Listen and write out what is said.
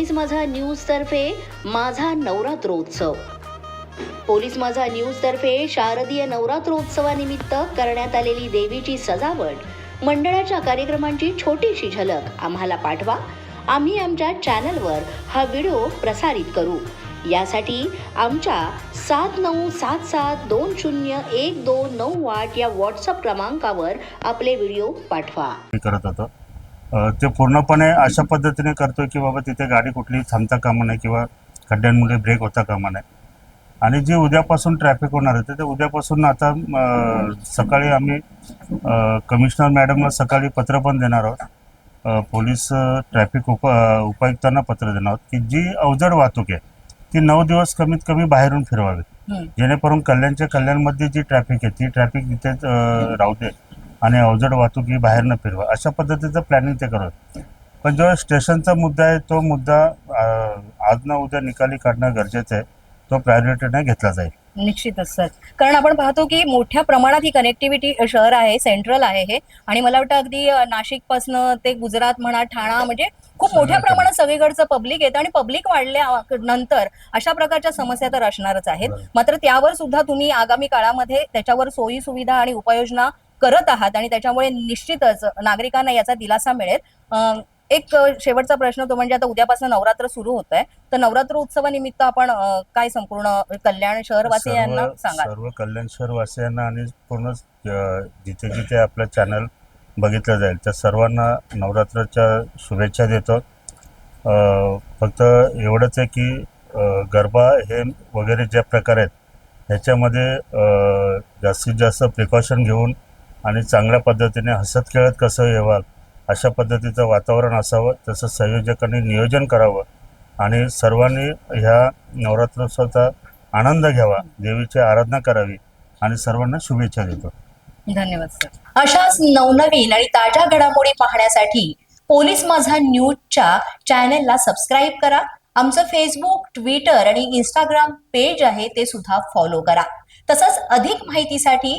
Police माझा news तर्फे माझा नवरात्रोत्सव. पोलीस माझा न्यूज तर्फे शारदीय नवरात्रोत्सवानिमित्त करण्यात आलेली देवीची सजावट मंडळाच्या कार्यक्रमांची छोटीशी झलक आम्हाला पाठवा. आम्ही आमच्या चॅनलवर हा व्हिडिओ प्रसारित करू. यासाठी आमच्या सात नऊ सात सात दोन शून्य एक दोन नऊ आठ या व्हॉट्सअप क्रमांकावर आपले व्हिडिओ पाठवा. करत होतो ते पूर्णपणे अशा पद्धतीने करतो की बाबा तिथे गाडी कुठली थांबता कामा नये किंवा खड्ड्यांमुळे ब्रेक होता कामा नये. आणि जे उद्यापासून ट्रॅफिक होणार आहे ते उद्यापासून आता सकाळी आम्ही कमिशनर मॅडमला सकाळी पत्र पण देणार आहोत. पोलीस ट्रॅफिक उप उपायुक्तांना पत्र देणार आहोत की जी अवजड वाहतूक आहे ती नऊ दिवस कमीत कमी बाहेरून फिरवावी. जेणेकरून कल्याणच्या कल्याणमध्ये जी ट्रॅफिक आहे ती ट्रॅफिक तिथेच अ, राहू दे. आणि अवजड वाहतूक ही बाहेर न फिरवा. अशा पद्धतीचं प्लॅनिंग ते करत. पण जो स्टेशनचा मुद्दा आहे तो मुद्दा आज ना उद्या निकाली काढणं गरजेचं आहे. तो प्रायोरिटीने घेतला जाईल. निश्चितच सर. कारण आपण पाहतो की मोठ्या प्रमाणात ही कनेक्टिव्हिटी शहर आहे सेंट्रल आहे हे. आणि मला वाटतं अगदी नाशिक पासनं ते गुजरात म्हणा ठाणा म्हणजे खूप मोठ्या. प्रमाणात सगळीकडचं पब्लिक येतं आणि पब्लिक वाढल्या नंतर अशा प्रकारच्या समस्या तर असणारच आहेत. मात्र त्यावर सुद्धा तुम्ही आगामी काळामध्ये त्याच्यावर सोयी सुविधा आणि उपाययोजना करत आहात आणि त्याच्यामुळे निश्चितच नागरिकांना याचा दिलासा मिळेल. एक शेवटचा प्रश्न तो म्हणजे आता उद्यापासून नवरात्र सुरू होत आहे तर नवरात्र उत्सवानिमित्त आपण काय संपूर्ण कल्याण शहरवासियांना सांगाल? सर्व कल्याण शहरवासियांना आणि पूर्ण जिथे जिथे आपलं चॅनल बघितलं जाईल त्या सर्वांना नवरात्राच्या शुभेच्छा देतो. फक्त एवढंच आहे की गरबा हे वगैरे ज्या प्रकार आहेत ह्याच्यामध्ये जास्तीत जास्त प्रिकॉशन घेऊन आणि चांगल्या पद्धतीने हसत खेळत कसं येवाल अशा पद्धतीचं वातावरण असावं तसं संयोजकांनी नियोजन करावं आणि सर्वांनी ह्या नवरात्रोत्सवाचा आनंद घ्यावा देवीची आराधना करावी आणि सर्वांना शुभेच्छा देतो. धन्यवाद सर. अशाच नवनवीन आणि ताज्या घडामोडी पाहण्यासाठी पोलीस माझा न्यूजच्या चॅनेलला सबस्क्राईब करा. आमचं फेसबुक ट्विटर आणि इंस्टाग्राम पेज आहे ते सुद्धा फॉलो करा. तसंच अधिक माहितीसाठी